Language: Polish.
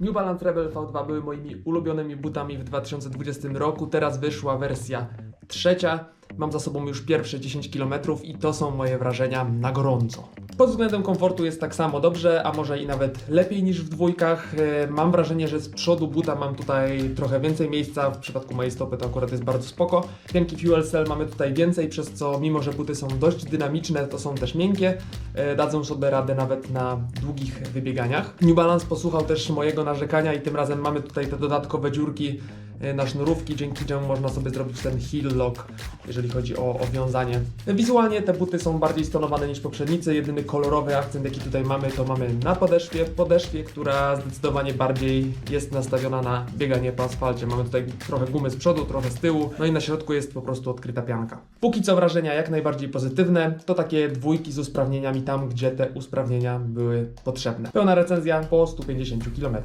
New Balance Rebel V2 były moimi ulubionymi butami w 2020 roku. Teraz wyszła wersja trzecia. Mam za sobą już pierwsze 10 km i to są moje wrażenia na gorąco. Pod względem komfortu jest tak samo dobrze, a może i nawet lepiej niż w dwójkach. E, Mam wrażenie, że z przodu buta mam tutaj trochę więcej miejsca. W przypadku mojej stopy to akurat jest bardzo spoko. Pianki Fuel Cell mamy tutaj więcej, przez co mimo, że buty są dość dynamiczne, to są też miękkie. E, Dadzą sobie radę nawet na długich wybieganiach. New Balance posłuchał też mojego narzekania i tym razem mamy tutaj te dodatkowe dziurki na sznurówki, dzięki czemu można sobie zrobić ten heel lock, jeżeli chodzi o, o wiązanie. Wizualnie te buty są bardziej stonowane niż poprzednicy. Jedyny kolorowy akcent, jaki tutaj mamy, to mamy na podeszwie, podeszwie, która zdecydowanie bardziej jest nastawiona na bieganie po asfalcie. Mamy tutaj trochę gumy z przodu, trochę z tyłu, no i na środku jest po prostu odkryta pianka. Póki co wrażenia jak najbardziej pozytywne, to takie dwójki z usprawnieniami tam, gdzie te usprawnienia były potrzebne. Pełna recenzja po 150 km.